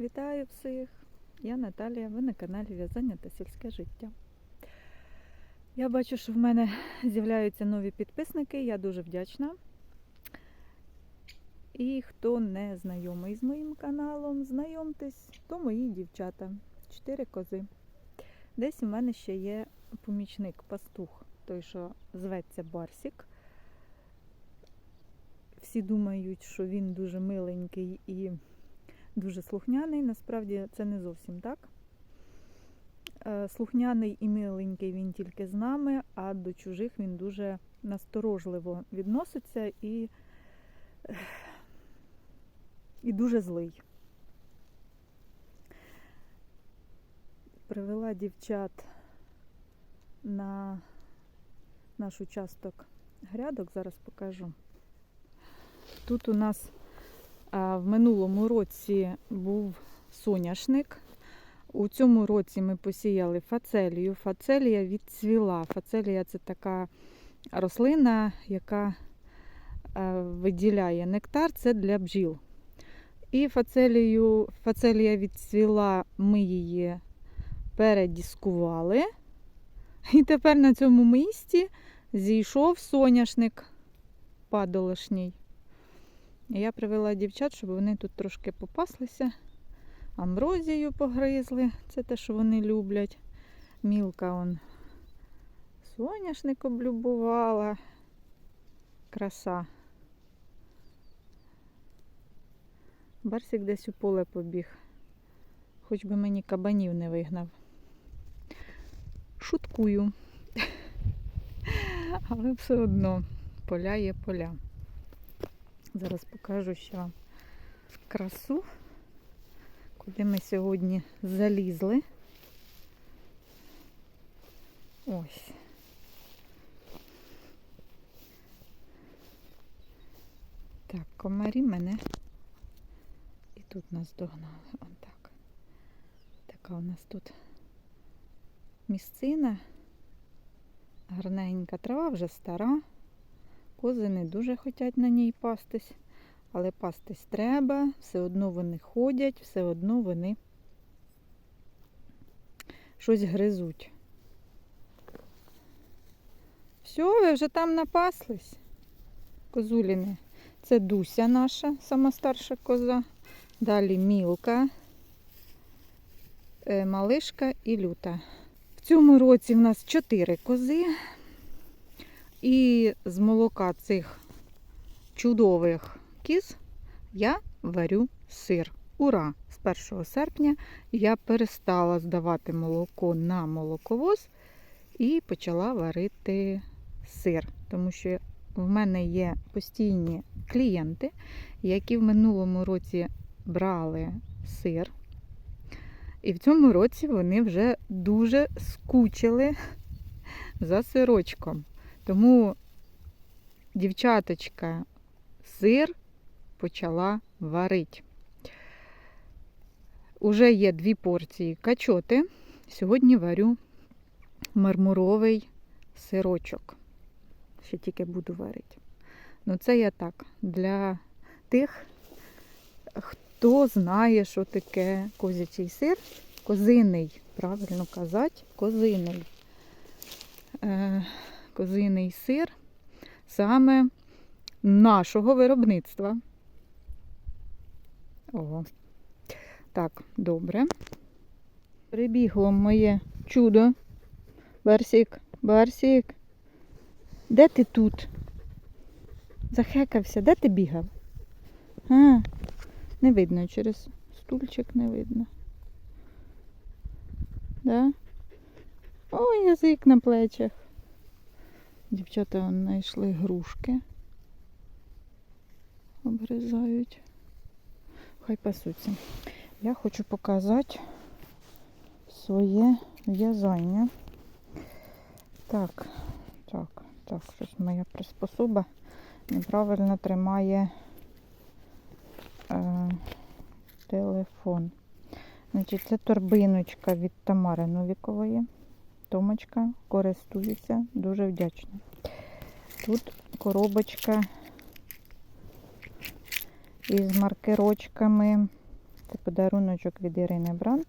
Вітаю всіх! Я Наталія, ви на каналі В'язання та сільське життя. Я бачу, що в мене з'являються нові підписники, я дуже вдячна. І хто не знайомий з моїм каналом, знайомтесь, то мої дівчата. Чотири кози. Десь у мене ще є помічник, пастух, той, що зветься Барсік. Всі думають, що він дуже миленький і дуже слухняний. Насправді це не зовсім так. Е, Слухняний і миленький він тільки з нами, а до чужих він дуже насторожливо відноситься і, і дуже злий. Привела дівчат на наш участок грядок, зараз покажу. Тут у нас в минулому році був соняшник. У цьому році ми посіяли фацелію. Фацелія відцвіла. Фацелія це така рослина, яка е, виділяє нектар, це для бджіл. І фацелію, фацелія відцвіла, ми її передіскували. І тепер на цьому місці зійшов соняшник падолошній. Я привела дівчат, щоб вони тут трошки попаслися. Амброзію погризли, це те, що вони люблять. Мілка он соняшник облюбувала. Краса. Барсик десь у поле побіг. Хоч би мені кабанів не вигнав. Шуткую. Але все одно поля є поля. Зараз покажу ще вам красу, куди ми сьогодні залізли. Ось. Так, комарі мене і тут нас догнали. Он так. Така у нас тут місцина. Гарненька трава вже стара. Кози не дуже хочуть на ній пастись, але пастись треба, все одно вони ходять, все одно вони щось гризуть. Все, ви вже там напаслись, козуліни. Це Дуся наша, сама старша коза. Далі мілка, е, малишка і люта. В цьому році в нас чотири кози. І з молока цих чудових кіз я варю сир. Ура! З 1 серпня я перестала здавати молоко на молоковоз і почала варити сир. Тому що в мене є постійні клієнти, які в минулому році брали сир. І в цьому році вони вже дуже скучили за сирочком. Тому дівчаточка сир почала варити. Уже є дві порції качоти. Сьогодні варю мармуровий сирочок. Ще тільки буду варити. Ну, це я так для тих, хто знає, що таке козячий сир. Козиний, правильно казати, козиний. Козиний сир саме нашого виробництва. Ого. Так, добре. Прибігло моє чудо. Барсік, Барсік. Де ти тут? Захекався, де ти бігав? А, не видно через стульчик не видно. Да? Ой, язик на плечах. Дівчата знайшли грушки. Обрізають. Хай пасуться. Я хочу показати своє в'язання. Так, так, так, щось моя приспособа неправильно тримає е, телефон. Значить, це торбиночка від Тамари Новікової. Томочка, користуюся, дуже вдячна. Тут коробочка із маркерочками Це подаруночок від Ірини Бранд.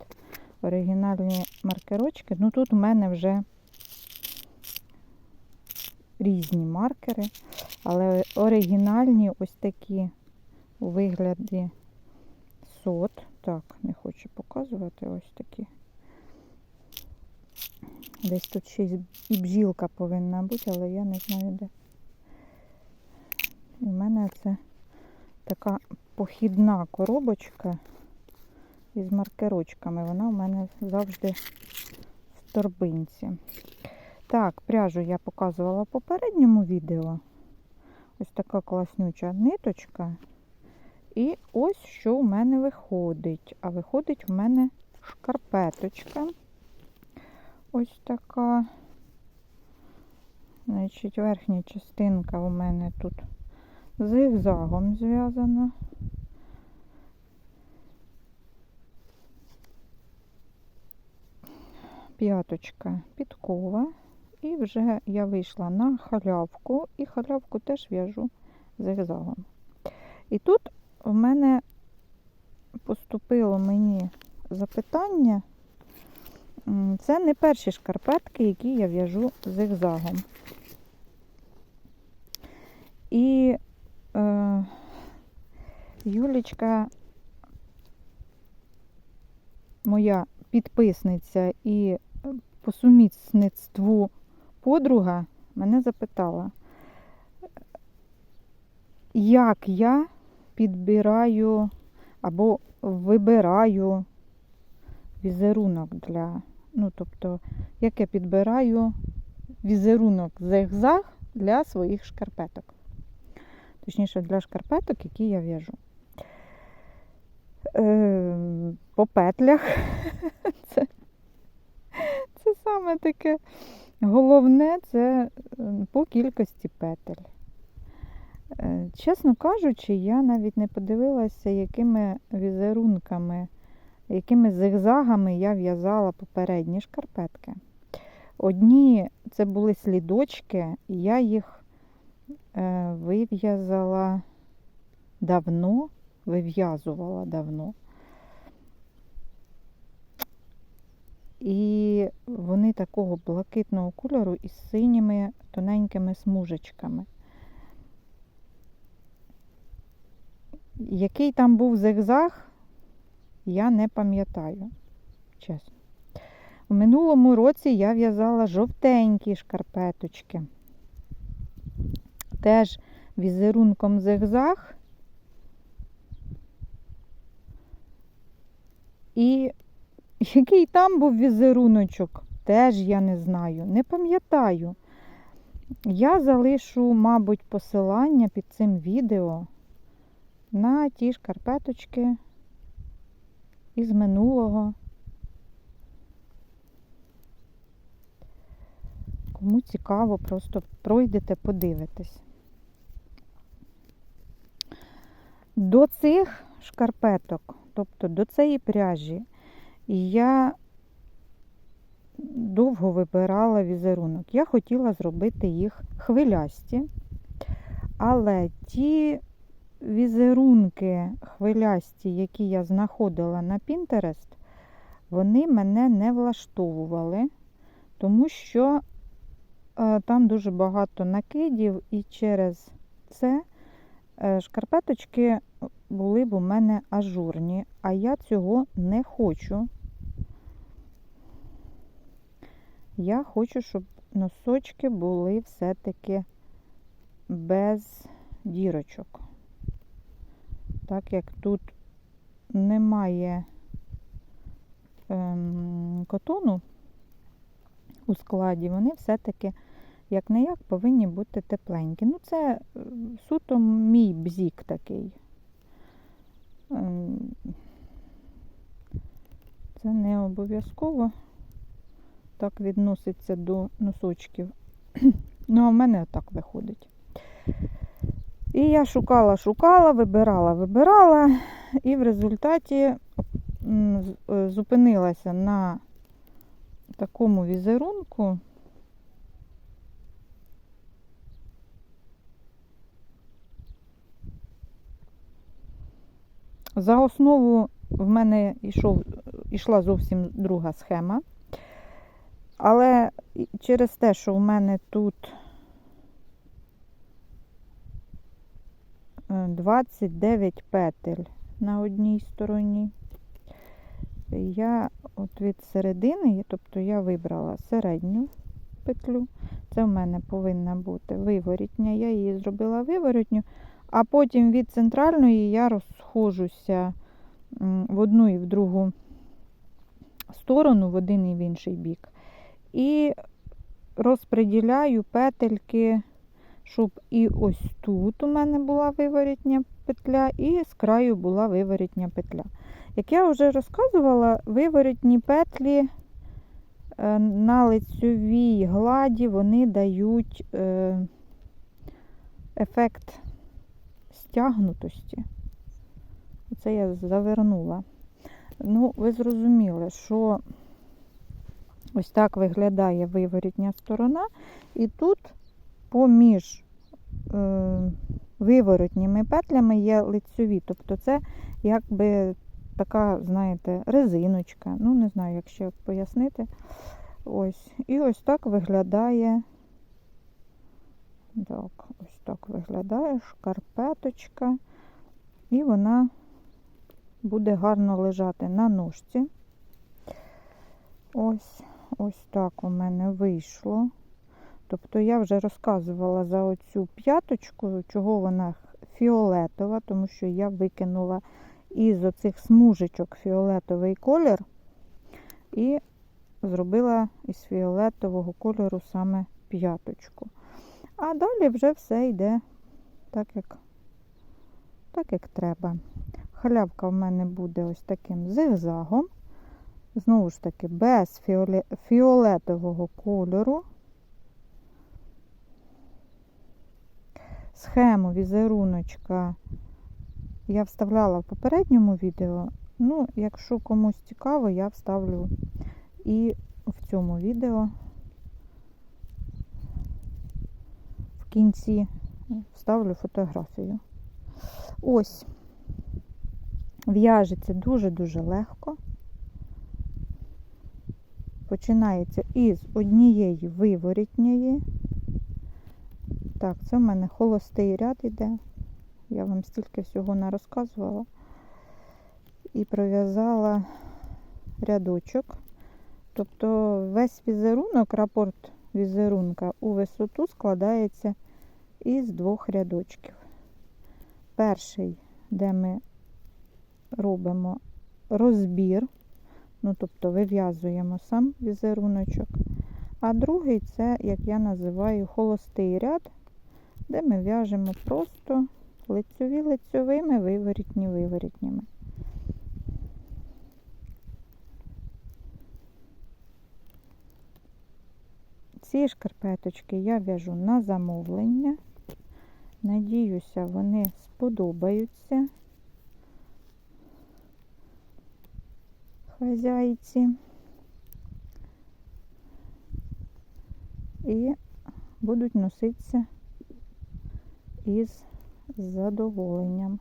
Оригінальні маркерочки. Ну тут у мене вже різні маркери, але оригінальні ось такі у вигляді сот. Так, не хочу показувати ось такі. Десь тут ще і бджілка повинна бути, але я не знаю де. В мене це така похідна коробочка із маркерочками. Вона у мене завжди в торбинці. Так, пряжу я показувала в попередньому відео. Ось така класнюча ниточка. І ось що у мене виходить. А виходить у мене шкарпеточка. Ось така. Значить, верхня частинка у мене тут зигзагом зв'язана. П'яточка підкова. І вже я вийшла на халявку, і халявку теж в'яжу зигзагом. І тут в мене поступило мені запитання. Це не перші шкарпетки, які я в'яжу зигзагом. І е, Юлічка, моя підписниця і по сумісництву подруга, мене запитала, як я підбираю або вибираю візерунок для, ну, тобто, як я підбираю візерунок зигзаг для своїх шкарпеток. Точніше, для шкарпеток, які я в'яжу. Е, по петлях. Це, це саме таке головне це е, по кількості петель. Е, Чесно кажучи, я навіть не подивилася, якими візерунками, якими зигзагами я в'язала попередні шкарпетки. Одні це були слідочки, і я їх е, вив'язала давно, вив'язувала давно. І вони такого блакитного кольору із синіми тоненькими смужечками. Який там був зигзаг, я не пам'ятаю, чесно. У минулому році я в'язала жовтенькі шкарпеточки. Теж візерунком зигзаг. І який там був візеруночок, теж я не знаю, не пам'ятаю. Я залишу, мабуть, посилання під цим відео на ті шкарпеточки із минулого. Кому цікаво, просто пройдете, подивитесь. До цих шкарпеток, тобто до цієї пряжі, я довго вибирала візерунок. Я хотіла зробити їх хвилясті, але ті візерунки хвилясті, які я знаходила на Pinterest, вони мене не влаштовували, тому що е, там дуже багато накидів, і через це е, шкарпеточки були б у мене ажурні, а я цього не хочу. Я хочу, щоб носочки були все-таки без дірочок. Так як тут немає ем, котону у складі, вони все-таки, як не як, повинні бути тепленькі. Ну, це е, суто мій бзік такий. Ем, Це не обов'язково так відноситься до носочків. Ну, а в мене так виходить. І я шукала, шукала, вибирала, вибирала, і в результаті е, зупинилася на такому візерунку. За основу в мене йшов, йшла зовсім друга схема. Але через те, що в мене тут е, 29 петель на одній стороні, я от від середини, тобто я вибрала середню петлю. Це в мене повинна бути виворітня. Я її зробила виворітню, а потім від центральної я розхожуся в одну і в другу сторону, в один і в інший бік. І розподіляю петельки, щоб і ось тут у мене була виворітня петля, і з краю була виворітня петля. Як я вже розказувала, виворітні петлі е, на лицьовій гладі вони дають е, ефект стягнутості. Це я завернула. Ну, ви зрозуміли, що ось так виглядає виворітня сторона, і тут поміж е, виворотніми петлями є лицьові. Тобто це якби така, знаєте, резиночка. Ну, не знаю, як ще пояснити. Ось. І ось так виглядає. Так, ось так виглядає шкарпеточка. І вона буде гарно лежати на ножці. Ось, ось так у мене вийшло. Тобто я вже розказувала за оцю п'яточку, чого вона фіолетова, тому що я викинула із оцих смужечок фіолетовий колір і зробила із фіолетового кольору саме п'яточку. А далі вже все йде так, як, так, як треба. Халявка в мене буде ось таким зигзагом. Знову ж таки, без фіолетового кольору. Схему візеруночка я вставляла в попередньому відео. Ну, якщо комусь цікаво, я вставлю і в цьому відео. В кінці вставлю фотографію. Ось. В'яжеться дуже-дуже легко. Починається із однієї виворітньої. Так, це в мене холостий ряд іде. Я вам стільки всього не розказувала. І пров'язала рядочок. Тобто весь візерунок, рапорт візерунка у висоту складається із двох рядочків. Перший, де ми робимо розбір, ну, тобто вив'язуємо сам візеруночок. А другий це, як я називаю, холостий ряд, де ми в'яжемо просто лицьові лицьовими, виворітні виворітніми. Ці шкарпеточки я в'яжу на замовлення. Надіюся, вони сподобаються хазяйці. І будуть носитися із задоволенням.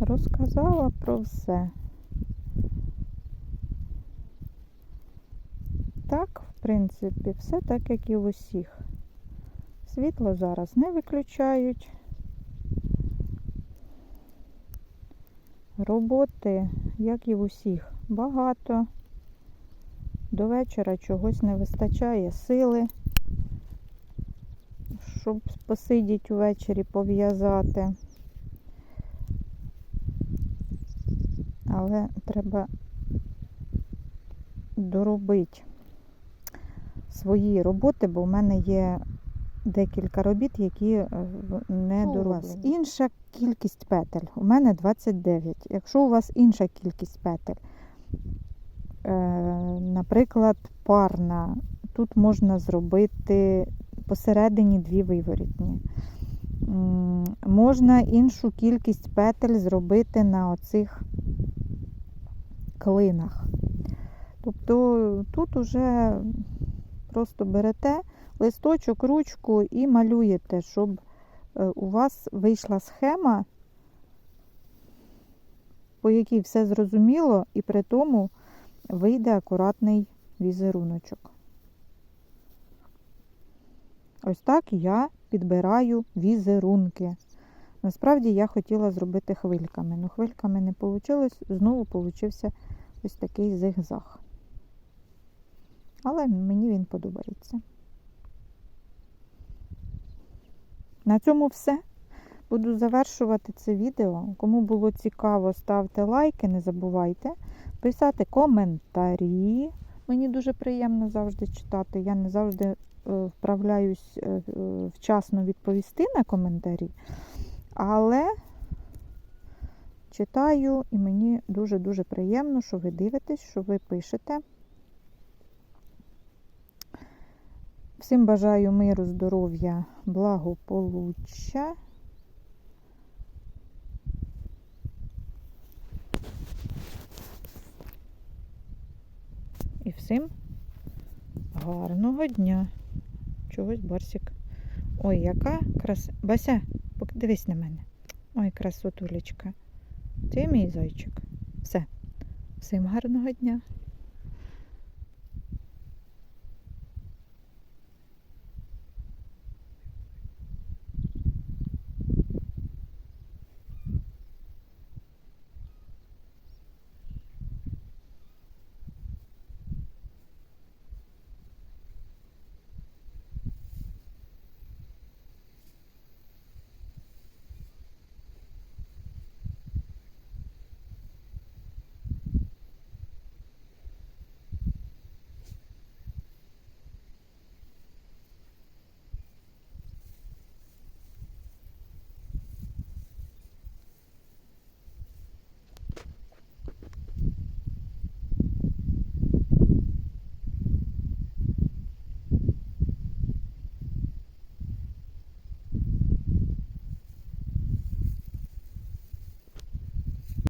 Розказала про все. Так, в принципі, все так, як і в усіх. Світло зараз не виключають. Роботи, як і в усіх, багато. До вечора чогось не вистачає сили, щоб посидіти увечері, пов'язати. Але треба доробити свої роботи, бо в мене є декілька робіт, які е, не вас? дороблені. Інша кількість петель. У мене 29. Якщо у вас інша кількість петель, е, наприклад, парна, тут можна зробити посередині дві виворітні. Можна іншу кількість петель зробити на оцих клинах. Тобто тут уже просто берете листочок, ручку і малюєте, щоб е, у вас вийшла схема, по якій все зрозуміло, і при тому вийде акуратний візеруночок. Ось так я підбираю візерунки. Насправді я хотіла зробити хвильками, але хвильками не вийшло, знову получився ось такий зигзаг. Але мені він подобається. На цьому все. Буду завершувати це відео. Кому було цікаво, ставте лайки, не забувайте писати коментарі. Мені дуже приємно завжди читати. Я не завжди е, вправляюсь е, е, вчасно відповісти на коментарі, але читаю і мені дуже-дуже приємно, що ви дивитесь, що ви пишете. Всім бажаю миру, здоров'я, благополуччя. І всім гарного дня. Чогось Барсик. Ой, яка краса. Бася, дивись на мене. Ой, красотулечка. Ти мій зайчик. Все. Всім гарного дня.